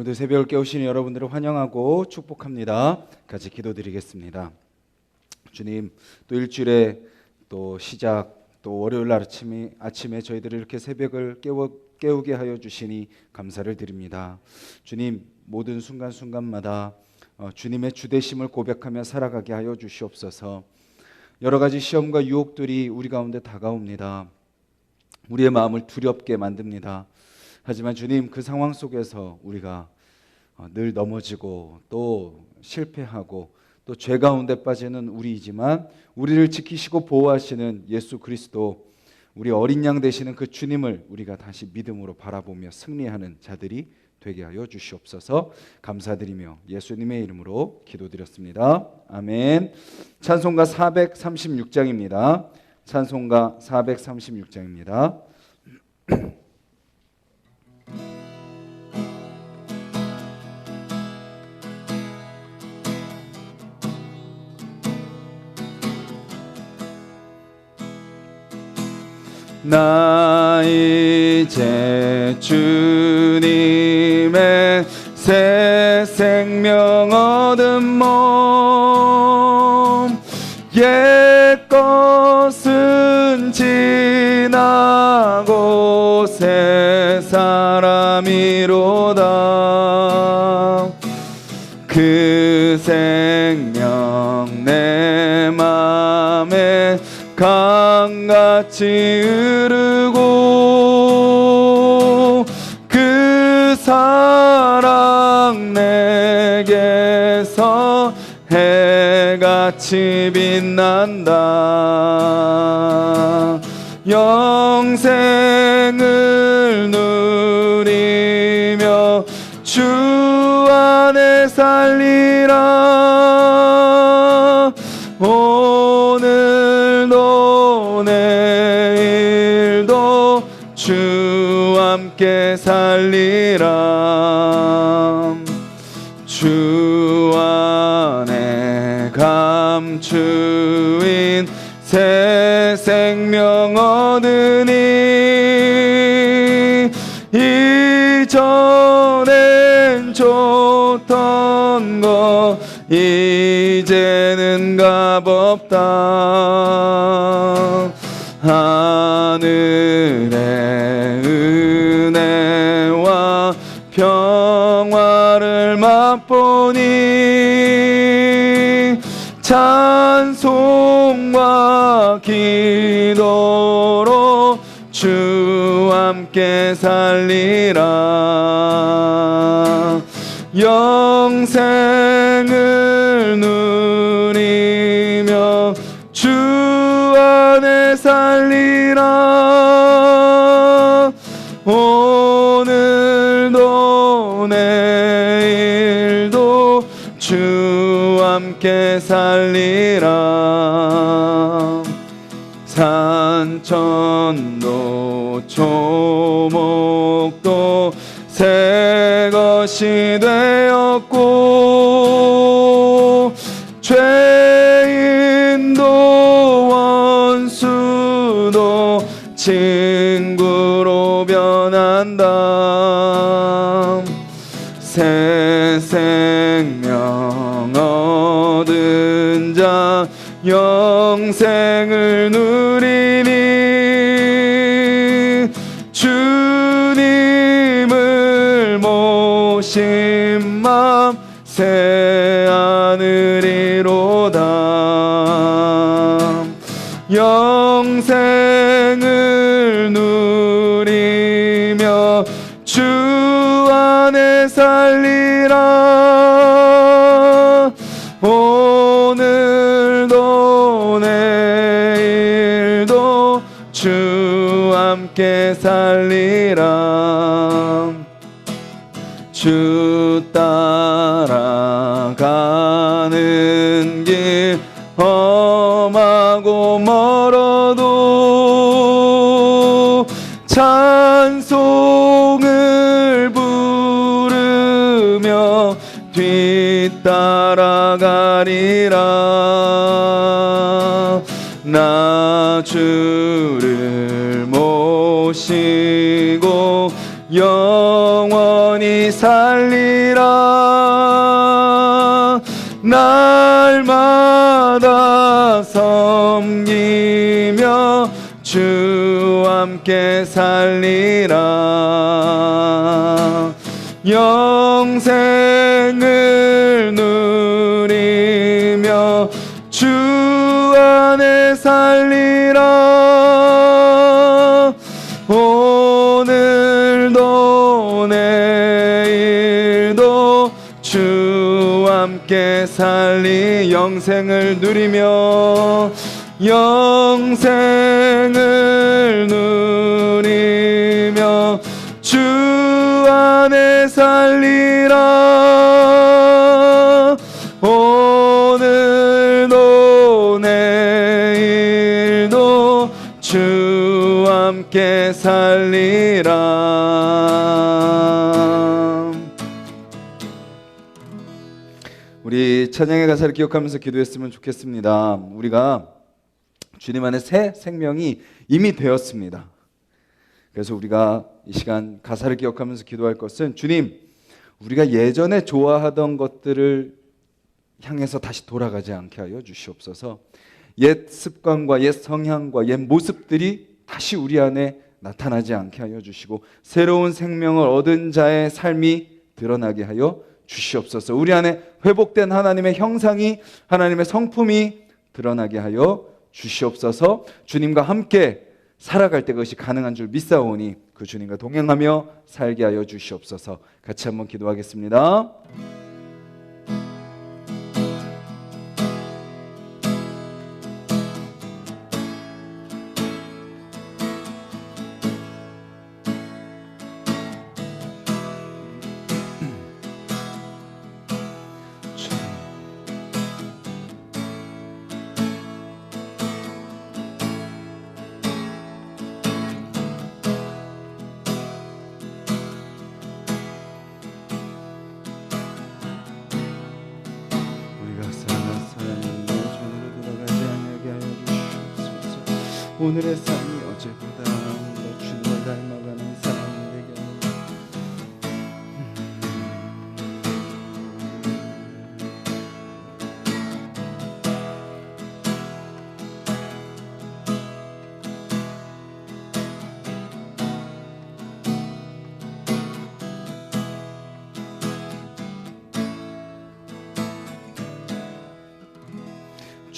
오늘도 새벽을 깨우시는 여러분들을 환영하고 축복합니다. 같이 기도드리겠습니다. 주님, 또 일주일에 또 시작, 또 월요일 날 아침에, 아침에 저희들을 이렇게 새벽을 깨워, 깨우게 하여 주시니 감사를 드립니다. 주님, 모든 순간순간마다 어, 주님의 주대심을 고백하며 살아가게 하여 주시옵소서. 여러 가지 시험과 유혹들이 우리 가운데 다가옵니다. 우리의 마음을 두렵게 만듭니다. 하지만 주님 그 상황 속에서 우리가 어, 늘 넘어지고 또 실패하고 또 죄 가운데 빠지는 우리이지만 우리를 지키시고 보호하시는 예수 그리스도 우리 어린 양 되시는 그 주님을 우리가 다시 믿음으로 바라보며 승리하는 자들이 되게 하여 주시옵소서 감사드리며 예수님의 이름으로 기도드렸습니다. 아멘. 찬송가 436장입니다. 찬송가 436장입니다. 나 이제 주 같이 흐르고 그 사랑 내게서 해같이 빛난다. 영생을 누리며 주 안에 살리라 함께 살리라. 주 안에 감추인 새 생명 얻으니 이전엔 좋던 것 이제는 값없다. 하늘의 찬송과 기도로 주 함께 살리라. 영생을 누리며 주 산천도 초목도 새 것이 되었고 죄인도 원수도 친구로 변한다. 새 생명 얻은 자 영생을 누 새 하늘이로다. 영생을 누리며 주 안에 살리라. 오늘도 내일도 주 함께 살리라 따라가리라. 나 주를 모시고 영원히 살리라. 날마다 섬기며 주 함께 살리라. 영생을 살리라 오늘도 내일도 주 함께 살리 영생을 누리며 영생을 누리며 주 안에 살리라 함께 살리라 우리 찬양의 가사를 기억하면서 기도했으면 좋겠습니다. 우리가 주님 안에 새 생명이 이미 되었습니다. 그래서 우리가 이 시간 가사를 기억하면서 기도할 것은 주님, 우리가 예전에 좋아하던 것들을 향해서 다시 돌아가지 않게 하여 주시옵소서. 옛 습관과 옛 성향과 옛 모습들이 다시 우리 안에 나타나지 않게 하여 주시고 새로운 생명을 얻은 자의 삶이 드러나게 하여 주시옵소서. 우리 안에 회복된 하나님의 형상이 하나님의 성품이 드러나게 하여 주시옵소서. 주님과 함께 살아갈 때 그것이 가능한 줄 믿사오니 그 주님과 동행하며 살게 하여 주시옵소서. 같이 한번 기도하겠습니다. 오늘의 삶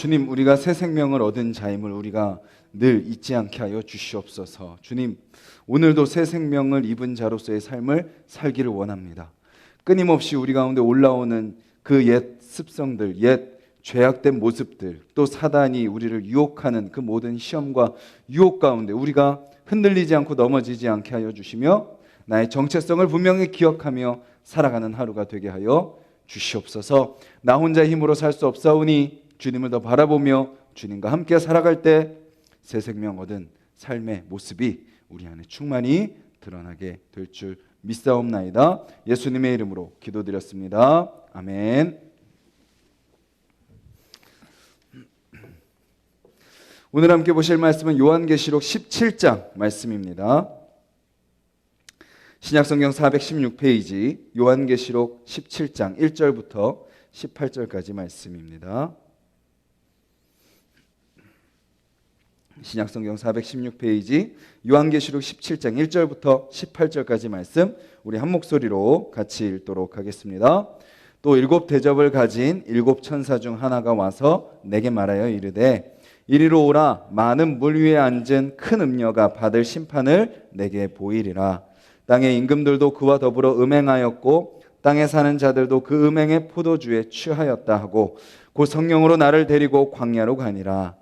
주님, 우리가 새 생명을 얻은 자임을 우리가 늘 잊지 않게 하여 주시옵소서. 주님, 오늘도 새 생명을 입은 자로서의 삶을 살기를 원합니다. 끊임없이 우리 가운데 올라오는 그 옛 습성들, 옛 죄악된 모습들, 또 사단이 우리를 유혹하는 그 모든 시험과 유혹 가운데 우리가 흔들리지 않고 넘어지지 않게 하여 주시며 나의 정체성을 분명히 기억하며 살아가는 하루가 되게 하여 주시옵소서. 나 혼자 힘으로 살 수 없사오니 주님을 더 바라보며 주님과 함께 살아갈 때 새 생명 얻은 삶의 모습이 우리 안에 충만히 드러나게 될 줄 믿사옵나이다. 예수님의 이름으로 기도드렸습니다. 아멘. 오늘 함께 보실 말씀은 요한계시록 17장 말씀입니다. 신약성경 416페이지 요한계시록 17장 1절부터 18절까지 말씀입니다. 신약성경 416페이지 요한계시록 17장 1절부터 18절까지 말씀 우리 한 목소리로 같이 읽도록 하겠습니다. 또 일곱 대접을 가진 일곱 천사 중 하나가 와서 내게 말하여 이르되 이리로 오라. 많은 물 위에 앉은 큰 음녀가 받을 심판을 내게 보이리라. 땅의 임금들도 그와 더불어 음행하였고 땅에 사는 자들도 그 음행의 포도주에 취하였다 하고 곧 성령으로 나를 데리고 광야로 가니라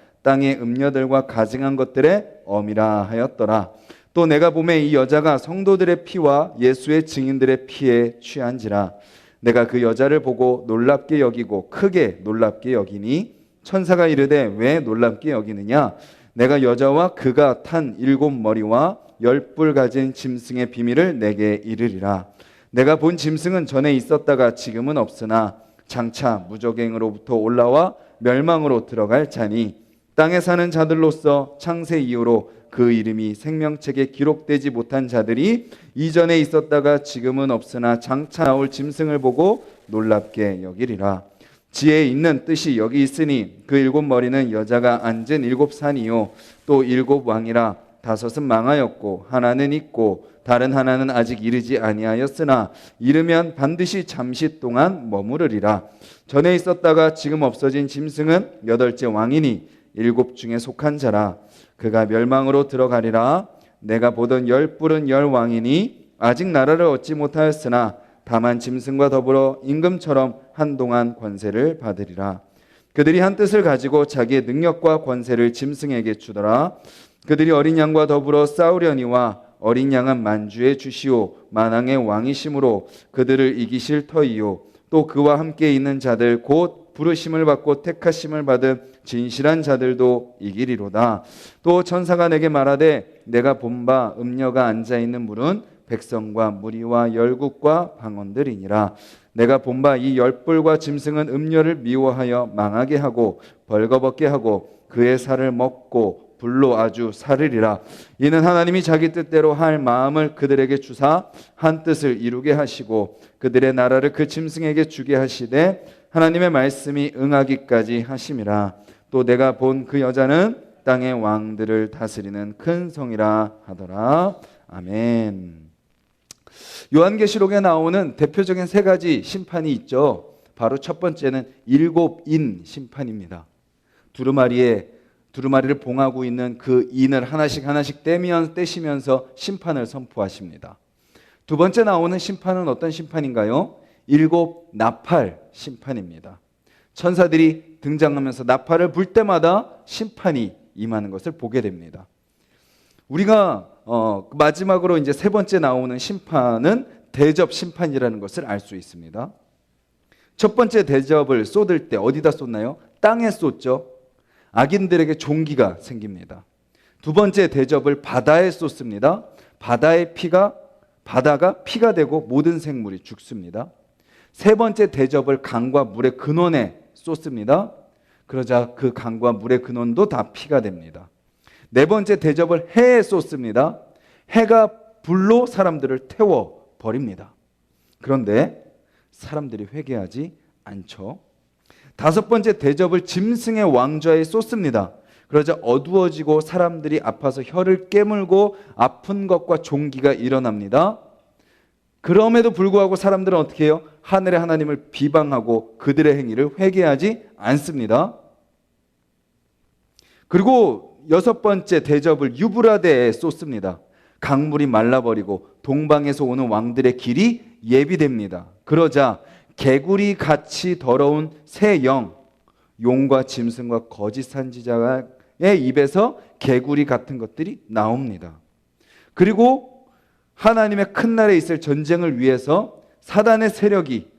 땅의 음녀들과 가증한 것들의 엄이라 하였더라. 또 내가 보매 이 여자가 성도들의 피와 예수의 증인들의 피에 취한지라. 내가 그 여자를 보고 놀랍게 여기고 크게 놀랍게 여기니 천사가 이르되 왜 놀랍게 여기느냐? 내가 여자와 그가 탄 일곱 머리와 열 뿔 가진 짐승의 비밀을 내게 이르리라. 내가 본 짐승은 전에 있었다가 지금은 없으나 장차 무적행으로부터 올라와 멸망으로 들어갈 자니 땅에 사는 자들로서 창세 이후로 그 이름이 생명책에 기록되지 못한 자들이 이전에 있었다가 지금은 없으나 장차 나올 짐승을 보고 놀랍게 여기리라. 지혜에 있는 뜻이 여기 있으니 그 일곱 머리는 여자가 앉은 일곱 산이요 또 일곱 왕이라 다섯은 망하였고 하나는 있고 다른 하나는 아직 이르지 아니하였으나 이르면 반드시 잠시 동안 머무르리라. 전에 있었다가 지금 없어진 짐승은 여덟째 왕이니 일곱 중에 속한 자라. 그가 멸망으로 들어가리라. 내가 보던 열 뿔은 열 왕이니 아직 나라를 얻지 못하였으나 다만 짐승과 더불어 임금처럼 한동안 권세를 받으리라. 그들이 한 뜻을 가지고 자기의 능력과 권세를 짐승에게 주더라. 그들이 어린 양과 더불어 싸우려니와 어린 양은 만주의 주시오 만왕의 왕이심으로 그들을 이기실 터이요 또 그와 함께 있는 자들 곧 부르심을 받고 택하심을 받은 진실한 자들도 이기리로다 또 천사가 내게 말하되 내가 본바 음녀가 앉아 있는 물은 백성과 무리와 열국과 방언들이니라 내가 본바 이 열불과 짐승은 음녀를 미워하여 망하게 하고 벌거벗게 하고 그의 살을 먹고 불로 아주 사르리라. 이는 하나님이 자기 뜻대로 할 마음을 그들에게 주사 한 뜻을 이루게 하시고 그들의 나라를 그 짐승에게 주게 하시되 하나님의 말씀이 응하기까지 하심이라. 또 내가 본 그 여자는 땅의 왕들을 다스리는 큰 성이라 하더라. 아멘. 요한계시록에 나오는 대표적인 세 가지 심판이 있죠. 바로 첫 번째는 일곱인 심판입니다. 두루마리에 두루마리를 봉하고 있는 그 인을 하나씩 하나씩 떼면 떼시면서 심판을 선포하십니다. 두 번째 나오는 심판은 어떤 심판인가요? 일곱 나팔 심판입니다. 천사들이 등장하면서 나팔을 불 때마다 심판이 임하는 것을 보게 됩니다. 우리가 어, 마지막으로 이제 세 번째 나오는 심판은 대접 심판이라는 것을 알 수 있습니다. 첫 번째 대접을 쏟을 때 어디다 쏟나요? 땅에 쏟죠. 악인들에게 종기가 생깁니다. 두 번째 대접을 바다에 쏟습니다. 바다의 피가 바다가 피가 되고 모든 생물이 죽습니다. 세 번째 대접을 강과 물의 근원에 쏟습니다. 그러자 그 강과 물의 근원도 다 피가 됩니다. 네 번째 대접을 해에 쏟습니다. 해가 불로 사람들을 태워 버립니다. 그런데 사람들이 회개하지 않죠. 다섯 번째 대접을 짐승의 왕좌에 쏟습니다. 그러자 어두워지고 사람들이 아파서 혀를 깨물고 아픈 것과 종기가 일어납니다. 그럼에도 불구하고 사람들은 어떻게 해요? 하늘의 하나님을 비방하고 그들의 행위를 회개하지 않습니다. 그리고 여섯 번째 대접을 유브라데에 쏟습니다. 강물이 말라버리고 동방에서 오는 왕들의 길이 예비됩니다. 그러자 개구리 같이 더러운 새 영, 용과 짐승과 거짓 선지자의 입에서 개구리 같은 것들이 나옵니다. 그리고 하나님의 큰 날에 있을 전쟁을 위해서 사단의 세력이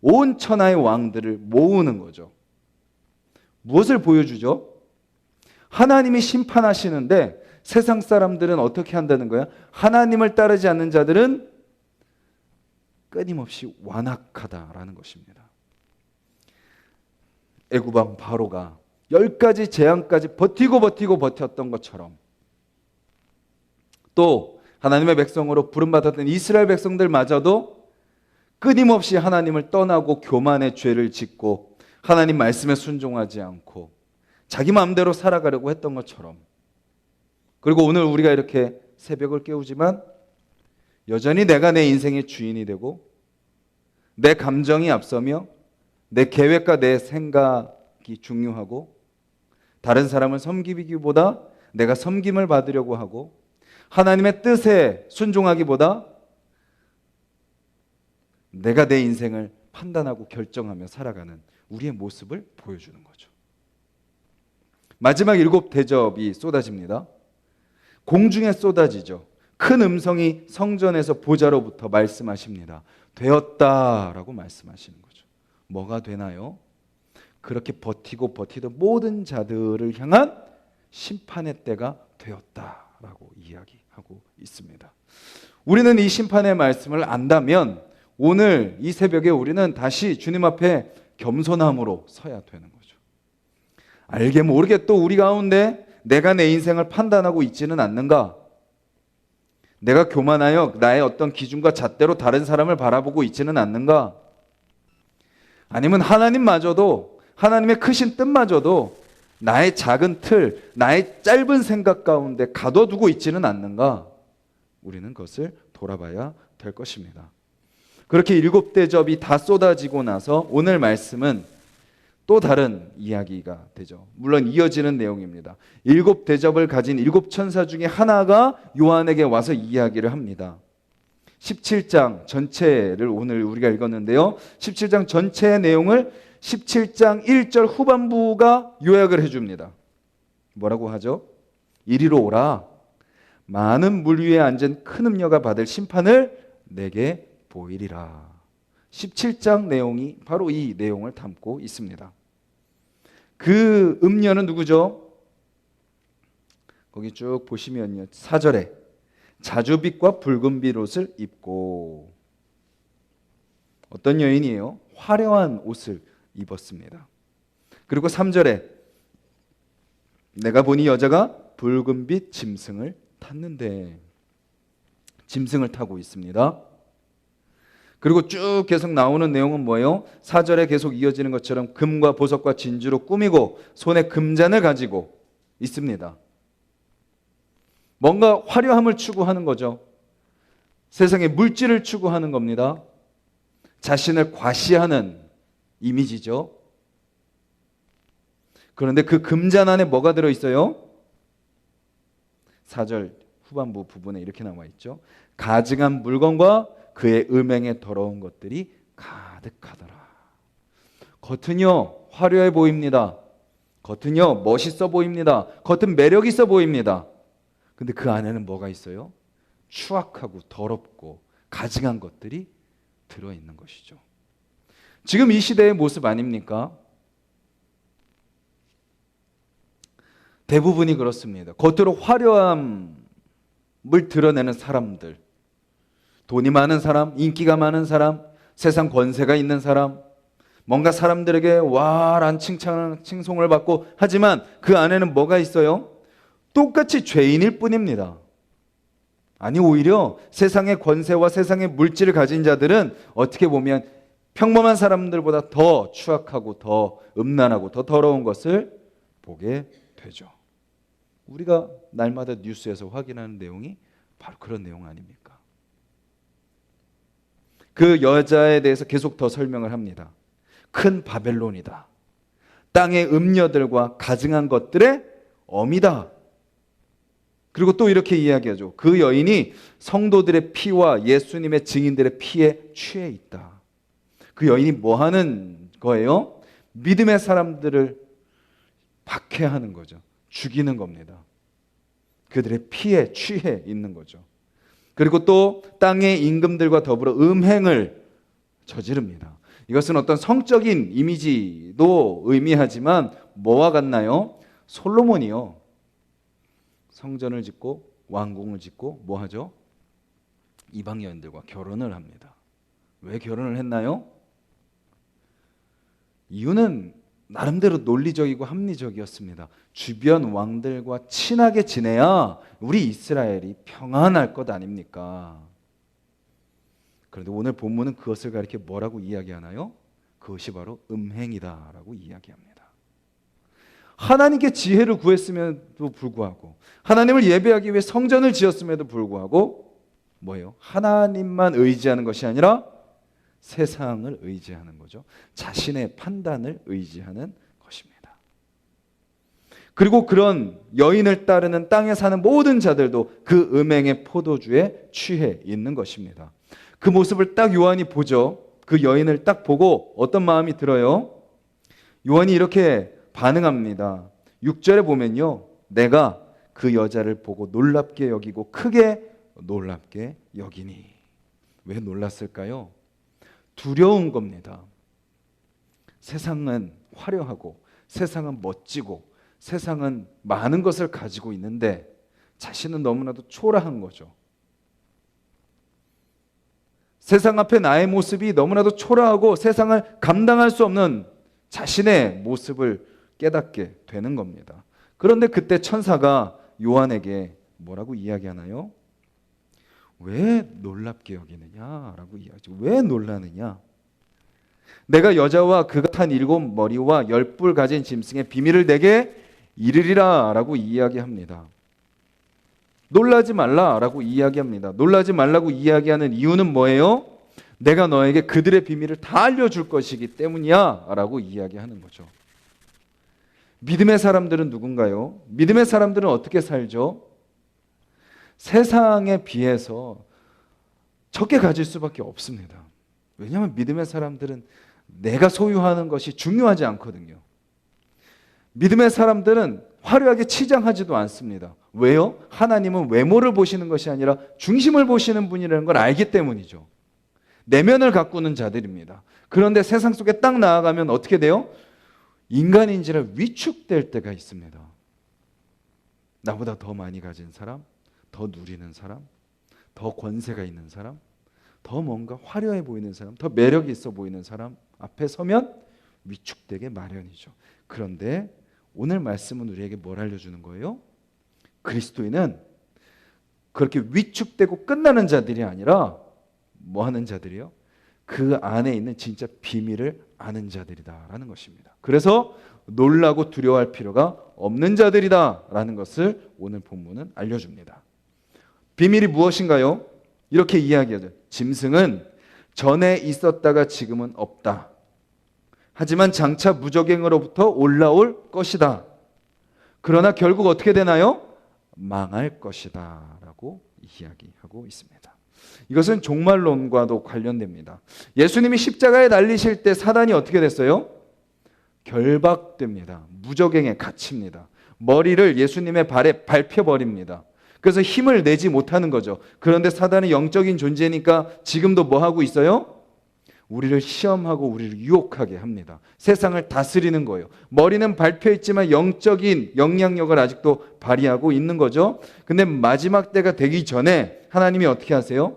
온 천하의 왕들을 모으는 거죠. 무엇을 보여주죠? 하나님이 심판하시는데 세상 사람들은 어떻게 한다는 거야? 하나님을 따르지 않는 자들은 끊임없이 완악하다라는 것입니다. 애구방 바로가 열 가지 재앙까지 버티고 버티고 버텼던 것처럼 또 하나님의 백성으로 부름받았던 이스라엘 백성들마저도 끊임없이 하나님을 떠나고 교만의 죄를 짓고 하나님 말씀에 순종하지 않고 자기 마음대로 살아가려고 했던 것처럼. 그리고 오늘 우리가 이렇게 새벽을 깨우지만 여전히 내가 내 인생의 주인이 되고 내 감정이 앞서며 내 계획과 내 생각이 중요하고 다른 사람을 섬기기보다 내가 섬김을 받으려고 하고 하나님의 뜻에 순종하기보다 내가 내 인생을 판단하고 결정하며 살아가는 우리의 모습을 보여주는 거죠. 마지막 일곱 대접이 쏟아집니다. 공중에 쏟아지죠. 큰 음성이 성전에서 보좌로부터 말씀하십니다. 되었다라고 말씀하시는 거죠. 뭐가 되나요? 그렇게 버티고 버티던 모든 자들을 향한 심판의 때가 되었다 라고 이야기하고 있습니다. 우리는 이 심판의 말씀을 안다면 오늘 이 새벽에 우리는 다시 주님 앞에 겸손함으로 서야 되는 거죠. 알게 모르게 또 우리 가운데 내가 내 인생을 판단하고 있지는 않는가? 내가 교만하여 나의 어떤 기준과 잣대로 다른 사람을 바라보고 있지는 않는가? 아니면 하나님마저도 하나님의 크신 뜻마저도 나의 작은 틀, 나의 짧은 생각 가운데 가둬두고 있지는 않는가? 우리는 그것을 돌아봐야 될 것입니다. 그렇게 일곱 대접이 다 쏟아지고 나서 오늘 말씀은 또 다른 이야기가 되죠. 물론 이어지는 내용입니다. 일곱 대접을 가진 일곱 천사 중에 하나가 요한에게 와서 이야기를 합니다. 17장 전체를 오늘 우리가 읽었는데요. 17장 전체의 내용을 17장 1절 후반부가 요약을 해줍니다. 뭐라고 하죠? 이리로 오라. 많은 물 위에 앉은 큰 음녀가 받을 심판을 내게 보이리라. 17장 내용이 바로 이 내용을 담고 있습니다. 그 음녀는 누구죠? 거기 쭉 보시면요. 4절에 자주빛과 붉은빛 옷을 입고 어떤 여인이에요? 화려한 옷을 입었습니다. 그리고 3절에 내가 보니 여자가 붉은빛 짐승을 탔는데 짐승을 타고 있습니다. 그리고 쭉 계속 나오는 내용은 뭐예요? 4절에 계속 이어지는 것처럼 금과 보석과 진주로 꾸미고 손에 금잔을 가지고 있습니다. 뭔가 화려함을 추구하는 거죠. 세상의 물질을 추구하는 겁니다. 자신을 과시하는 이미지죠. 그런데 그 금잔 안에 뭐가 들어 있어요? 4절 후반부 부분에 이렇게 나와 있죠. 가증한 물건과 그의 음행에 더러운 것들이 가득하더라. 겉은요 화려해 보입니다. 겉은요 멋있어 보입니다. 겉은 매력 있어 보입니다. 근데 그 안에는 뭐가 있어요? 추악하고 더럽고 가증한 것들이 들어 있는 것이죠. 지금 이 시대의 모습 아닙니까? 대부분이 그렇습니다. 겉으로 화려함을 드러내는 사람들, 돈이 많은 사람, 인기가 많은 사람, 세상 권세가 있는 사람, 뭔가 사람들에게 와란 칭찬, 칭송을 받고 하지만 그 안에는 뭐가 있어요? 똑같이 죄인일 뿐입니다. 아니 오히려 세상의 권세와 세상의 물질을 가진 자들은 어떻게 보면 평범한 사람들보다 더 추악하고 더 음란하고 더 더러운 것을 보게 되죠. 우리가 날마다 뉴스에서 확인하는 내용이 바로 그런 내용 아닙니까? 그 여자에 대해서 계속 더 설명을 합니다. 큰 바벨론이다. 땅의 음녀들과 가증한 것들의 어미다. 그리고 또 이렇게 이야기하죠. 그 여인이 성도들의 피와 예수님의 증인들의 피에 취해 있다. 그 여인이 뭐 하는 거예요? 믿음의 사람들을 박해하는 거죠. 죽이는 겁니다. 그들의 피에 취해 있는 거죠. 그리고 또 땅의 임금들과 더불어 음행을 저지릅니다. 이것은 어떤 성적인 이미지도 의미하지만 뭐와 같나요? 솔로몬이요. 성전을 짓고 왕궁을 짓고 뭐 하죠? 이방 여인들과 결혼을 합니다. 왜 결혼을 했나요? 이유는 나름대로 논리적이고 합리적이었습니다. 주변 왕들과 친하게 지내야 우리 이스라엘이 평안할 것 아닙니까? 그런데 오늘 본문은 그것을 가리켜 뭐라고 이야기하나요? 그것이 바로 음행이다라고 이야기합니다. 하나님께 지혜를 구했음에도 불구하고 하나님을 예배하기 위해 성전을 지었음에도 불구하고 뭐예요? 하나님만 의지하는 것이 아니라 세상을 의지하는 거죠. 자신의 판단을 의지하는 것입니다. 그리고 그런 여인을 따르는 땅에 사는 모든 자들도 그 음행의 포도주에 취해 있는 것입니다. 그 모습을 딱 요한이 보죠. 그 여인을 딱 보고 어떤 마음이 들어요? 요한이 이렇게 반응합니다. 6절에 보면요. 내가 그 여자를 보고 놀랍게 여기고 크게 놀랍게 여기니 왜 놀랐을까요? 두려운 겁니다. 세상은 화려하고 세상은 멋지고 세상은 많은 것을 가지고 있는데 자신은 너무나도 초라한 거죠. 세상 앞에 나의 모습이 너무나도 초라하고 세상을 감당할 수 없는 자신의 모습을 깨닫게 되는 겁니다. 그런데 그때 천사가 요한에게 뭐라고 이야기하나요? 왜 놀랍게 여기느냐라고 이야기하죠. 왜 놀라느냐? 내가 여자와 그가 탄 일곱 머리와 열 뿔 가진 짐승의 비밀을 내게 이르리라라고 이야기합니다. 놀라지 말라라고 이야기합니다. 놀라지 말라고 이야기하는 이유는 뭐예요? 내가 너에게 그들의 비밀을 다 알려줄 것이기 때문이야라고 이야기하는 거죠. 믿음의 사람들은 누군가요? 믿음의 사람들은 어떻게 살죠? 세상에 비해서 적게 가질 수밖에 없습니다. 왜냐하면 믿음의 사람들은 내가 소유하는 것이 중요하지 않거든요. 믿음의 사람들은 화려하게 치장하지도 않습니다. 왜요? 하나님은 외모를 보시는 것이 아니라 중심을 보시는 분이라는 걸 알기 때문이죠. 내면을 가꾸는 자들입니다. 그런데 세상 속에 딱 나아가면 어떻게 돼요? 인간인지라 위축될 때가 있습니다. 나보다 더 많이 가진 사람, 더 누리는 사람, 더 권세가 있는 사람, 더 뭔가 화려해 보이는 사람, 더 매력이 있어 보이는 사람 앞에 서면 위축되게 마련이죠. 그런데 오늘 말씀은 우리에게 뭘 알려주는 거예요? 그리스도인은 그렇게 위축되고 끝나는 자들이 아니라 뭐 하는 자들이요? 그 안에 있는 진짜 비밀을 아는 자들이다라는 것입니다. 그래서 놀라고 두려워할 필요가 없는 자들이다라는 것을 오늘 본문은 알려줍니다. 비밀이 무엇인가요? 이렇게 이야기하죠. 짐승은 전에 있었다가 지금은 없다. 하지만 장차 무적행으로부터 올라올 것이다. 그러나 결국 어떻게 되나요? 망할 것이다. 라고 이야기하고 있습니다. 이것은 종말론과도 관련됩니다. 예수님이 십자가에 달리실 때 사단이 어떻게 됐어요? 결박됩니다. 무적행에 갇힙니다. 머리를 예수님의 발에 밟혀버립니다. 그래서 힘을 내지 못하는 거죠. 그런데 사단은 영적인 존재니까 지금도 뭐 하고 있어요? 우리를 시험하고 우리를 유혹하게 합니다. 세상을 다스리는 거예요. 머리는 있지만 영적인 영향력을 아직도 발휘하고 있는 거죠. 근데 마지막 때가 되기 전에 하나님이 어떻게 하세요?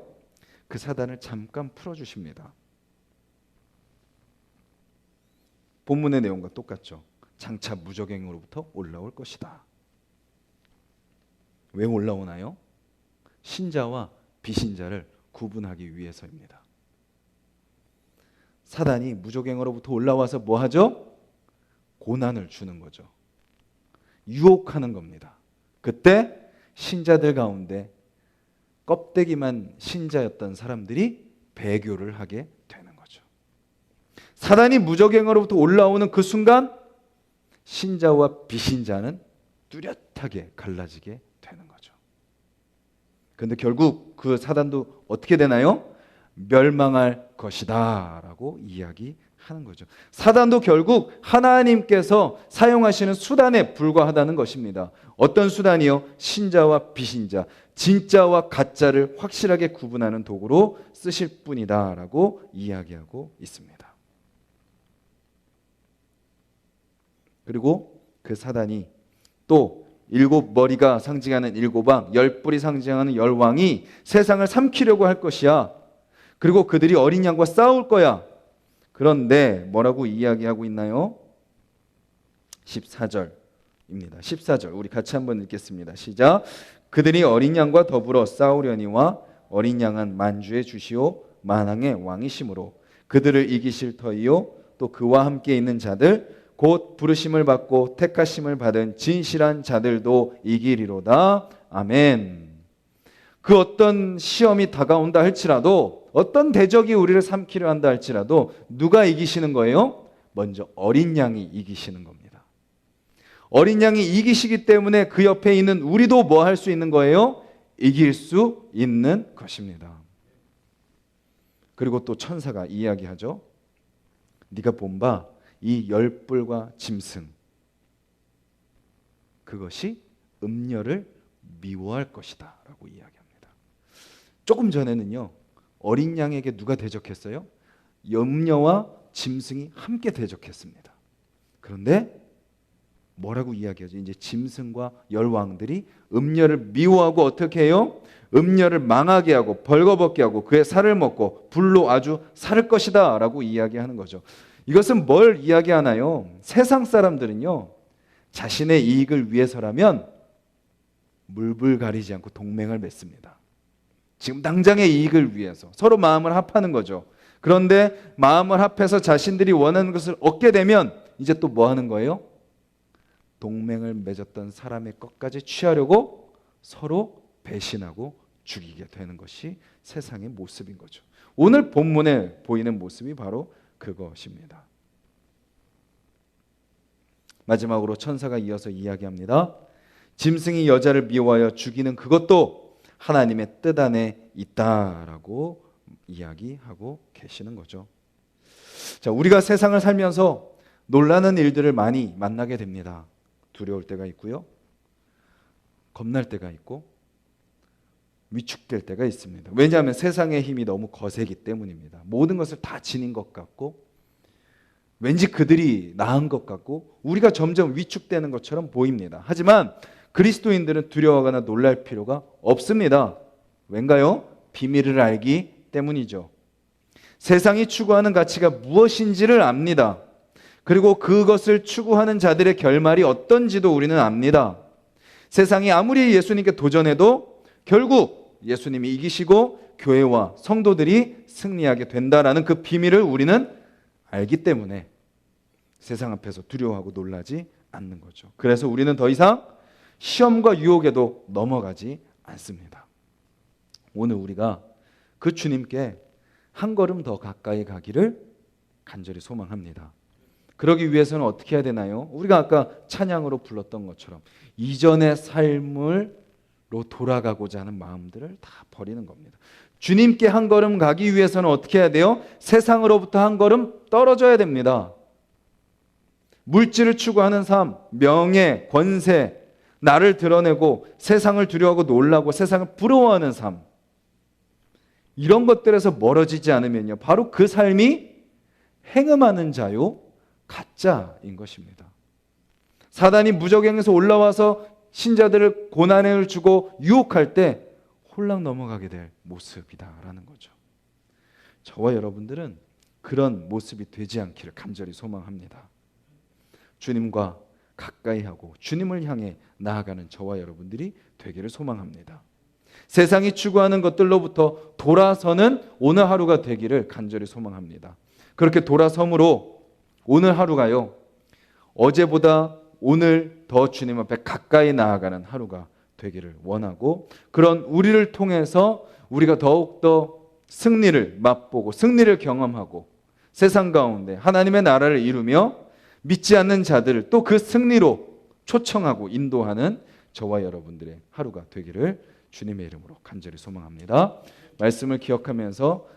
그 사단을 잠깐 풀어 주십니다. 본문의 내용과 똑같죠. 장차 무적행으로부터 올라올 것이다. 왜 올라오나요? 신자와 비신자를 구분하기 위해서입니다. 사단이 무적행으로부터 올라와서 뭐 하죠? 고난을 주는 거죠. 유혹하는 겁니다. 그때 신자들 가운데 껍데기만 신자였던 사람들이 배교를 하게 되는 거죠. 사단이 무적행으로부터 올라오는 그 순간 신자와 비신자는 뚜렷하게 갈라지게. 그런데 결국 그 사단도 어떻게 되나요? 멸망할 것이다라고 이야기하는 거죠. 사단도 결국 하나님께서 사용하시는 수단에 불과하다는 것입니다. 어떤 수단이요? 신자와 비신자, 진짜와 가짜를 확실하게 구분하는 도구로 쓰실 뿐이다라고 이야기하고 있습니다. 그리고 그 사단이 또 일곱 머리가 상징하는 일곱 왕, 열 뿔이 상징하는 열 왕이 세상을 삼키려고 할 것이야. 그리고 그들이 어린 양과 싸울 거야. 그런데 뭐라고 이야기하고 있나요? 14절입니다. 14절. 우리 같이 한번 읽겠습니다. 시작. 그들이 어린 양과 더불어 싸우려니와 어린 양은 만주의 주시오 만왕의 왕이심으로 그들을 이기실 터이요 또 그와 함께 있는 자들 곧 부르심을 받고 택하심을 받은 진실한 자들도 이기리로다. 아멘. 그 어떤 시험이 다가온다 할지라도 어떤 대적이 우리를 삼키려 한다 할지라도 누가 이기시는 거예요? 먼저 어린 양이 이기시는 겁니다. 어린 양이 이기시기 때문에 그 옆에 있는 우리도 뭐 할 수 있는 거예요? 이길 수 있는 것입니다. 그리고 또 천사가 이야기하죠. 네가 본바 이 열불과 짐승 그것이 음녀를 미워할 것이다라고 이야기합니다. 조금 전에는요. 어린 양에게 누가 대적했어요? 염려와 짐승이 함께 대적했습니다. 그런데 뭐라고 이야기하죠? 이제 짐승과 열왕들이 음녀를 미워하고 어떻게 해요? 음녀를 망하게 하고 벌거벗게 하고 그의 살을 먹고 불로 아주 살 것이다라고 이야기하는 거죠. 이것은 뭘 이야기하나요? 세상 사람들은요. 자신의 이익을 위해서라면 물불 가리지 않고 동맹을 맺습니다. 지금 당장의 이익을 위해서 서로 마음을 합하는 거죠. 그런데 마음을 합해서 자신들이 원하는 것을 얻게 되면 이제 또 뭐 하는 거예요? 동맹을 맺었던 사람의 것까지 취하려고 서로 배신하고 죽이게 되는 것이 세상의 모습인 거죠. 오늘 본문에 보이는 모습이 바로 그것입니다. 마지막으로 천사가 이어서 이야기합니다. 짐승이 여자를 미워하여 죽이는 그것도 하나님의 뜻 안에 있다라고 이야기하고 계시는 거죠. 자, 우리가 세상을 살면서 놀라는 일들을 많이 만나게 됩니다. 두려울 때가 있고요. 겁날 때가 있고 위축될 때가 있습니다. 왜냐하면 세상의 힘이 너무 거세기 때문입니다. 모든 것을 다 지닌 것 같고 왠지 그들이 나은 것 같고 우리가 점점 위축되는 것처럼 보입니다. 하지만 그리스도인들은 두려워하거나 놀랄 필요가 없습니다. 왠가요? 비밀을 알기 때문이죠. 세상이 추구하는 가치가 무엇인지를 압니다. 그리고 그것을 추구하는 자들의 결말이 어떤지도 우리는 압니다. 세상이 아무리 예수님께 도전해도 결국 예수님이 이기시고 교회와 성도들이 승리하게 된다라는 그 비밀을 우리는 알기 때문에 세상 앞에서 두려워하고 놀라지 않는 거죠. 그래서 우리는 더 이상 시험과 유혹에도 넘어가지 않습니다. 오늘 우리가 그 주님께 한 걸음 더 가까이 가기를 간절히 소망합니다. 그러기 위해서는 어떻게 해야 되나요? 우리가 아까 찬양으로 불렀던 것처럼 이전의 삶으로 돌아가고자 하는 마음들을 다 버리는 겁니다. 주님께 한 걸음 가기 위해서는 어떻게 해야 돼요? 세상으로부터 한 걸음 떨어져야 됩니다. 물질을 추구하는 삶, 명예, 권세, 나를 드러내고 세상을 두려워하고 놀라고 세상을 부러워하는 삶. 이런 것들에서 멀어지지 않으면요. 바로 그 삶이 행음하는 자요. 가짜인 것입니다. 사단이 무적행에서 올라와서 신자들을 고난을 주고 유혹할 때 홀랑 넘어가게 될 모습이다라는 거죠. 저와 여러분들은 그런 모습이 되지 않기를 간절히 소망합니다. 주님과 가까이 하고 주님을 향해 나아가는 저와 여러분들이 되기를 소망합니다. 세상이 추구하는 것들로부터 돌아서는 오늘 하루가 되기를 간절히 소망합니다. 그렇게 돌아섬으로 오늘 하루가요. 어제보다 오늘 더 주님 앞에 가까이 나아가는 하루가 되기를 원하고 그런 우리를 통해서 우리가 더욱더 승리를 맛보고 승리를 경험하고 세상 가운데 하나님의 나라를 이루며 믿지 않는 자들을 또 그 승리로 초청하고 인도하는 저와 여러분들의 하루가 되기를 주님의 이름으로 간절히 소망합니다. 말씀을 기억하면서